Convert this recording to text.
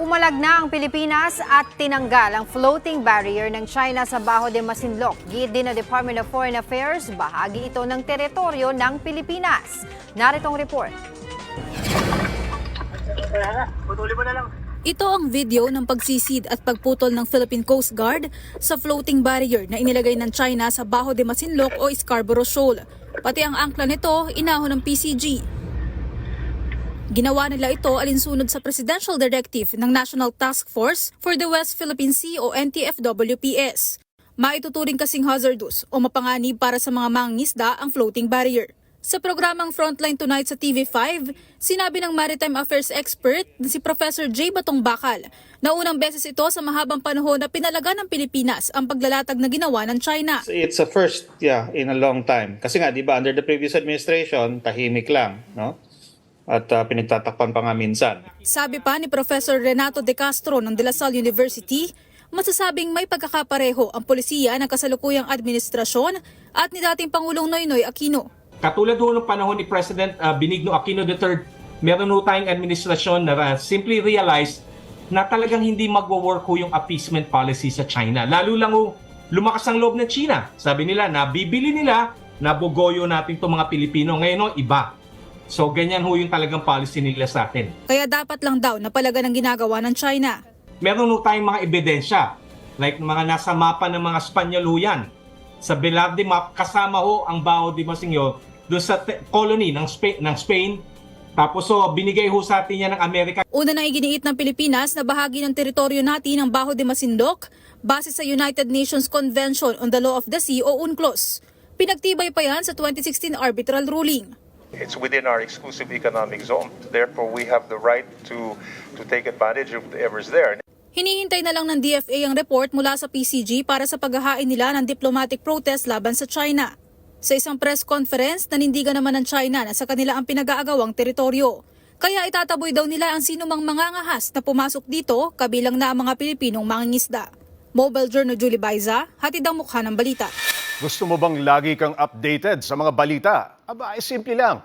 Umalag na ang Pilipinas at tinanggal ang floating barrier ng China sa Baho de Masinloc. Gid din ng Department of Foreign Affairs, bahagi ito ng teritoryo ng Pilipinas. Naritong report. Ito ang video ng pagsisid at pagputol ng Philippine Coast Guard sa floating barrier na inilagay ng China sa Baho de Masinloc o Scarborough Shoal. Pati ang angkla nito, inahon ng PCG. Ginawa nila ito alinsunod sa Presidential Directive ng National Task Force for the West Philippine Sea o NTFWPS. Maituturing kasing hazardous o mapanganib para sa mga mangingisda ang floating barrier. Sa programang Frontline Tonight sa TV5, sinabi ng Maritime Affairs expert na si Professor J. Batong Bakal na unang beses ito sa mahabang panahon na pinalaga ng Pilipinas ang paglalatag na ginawa ng China. It's a first, yeah, in a long time. Kasi nga, di ba, under the previous administration, tahimik lang, no? At uh, pinagtatakpan pa nga minsan. Sabi pa ni Professor Renato De Castro ng De La Salle University, masasabing may pagkakapareho ang polisiya ng kasalukuyang administrasyon at ni dating Pangulong Noynoy Aquino. Katulad ho ng panahon ni President uh, Benigno Aquino III, meron ho tayong administrasyon na uh, simply realize na talagang hindi magwo-work ho yung appeasement policy sa China. Lalo lang ho, lumakas ang loob ng China. Sabi nila, nabibili nila, nabugoyo natin itong mga Pilipino. Ngayon ho, iba. So ganyan ho yung talagang policy nila sa atin. Kaya dapat lang daw na palaga ng ginagawa ng China. Meron ho tayong mga ebidensya, like mga nasa mapa ng mga Spanyol ho yan. Sa Velarde map, kasama ho ang Bao de Masinyo doon sa colony ng Spain, ng Spain. Tapos so, binigay ho sa atin yan ng Amerika. Una na iginiit ng Pilipinas na bahagi ng teritoryo natin ang Baho de Masinloc base sa United Nations Convention on the Law of the Sea o UNCLOS. Pinagtibay pa yan sa 2016 arbitral ruling. It's within our exclusive economic zone. Therefore, we have the right to, to take advantage of whatever's there. Hinihintay na lang ng DFA ang report mula sa PCG para sa paghahain nila ng diplomatic protest laban sa China. Sa isang press conference, nanindigan naman ng China na sa kanila ang pinag-aagawang teritoryo. Kaya itataboy daw nila ang sinumang mangangahas na pumasok dito kabilang na ang mga Pilipinong mangingisda. Mobile Journal Julie Baiza, hatid ang mukha ng balita. Gusto mo bang lagi kang updated sa mga balita? Aba, ay simple lang.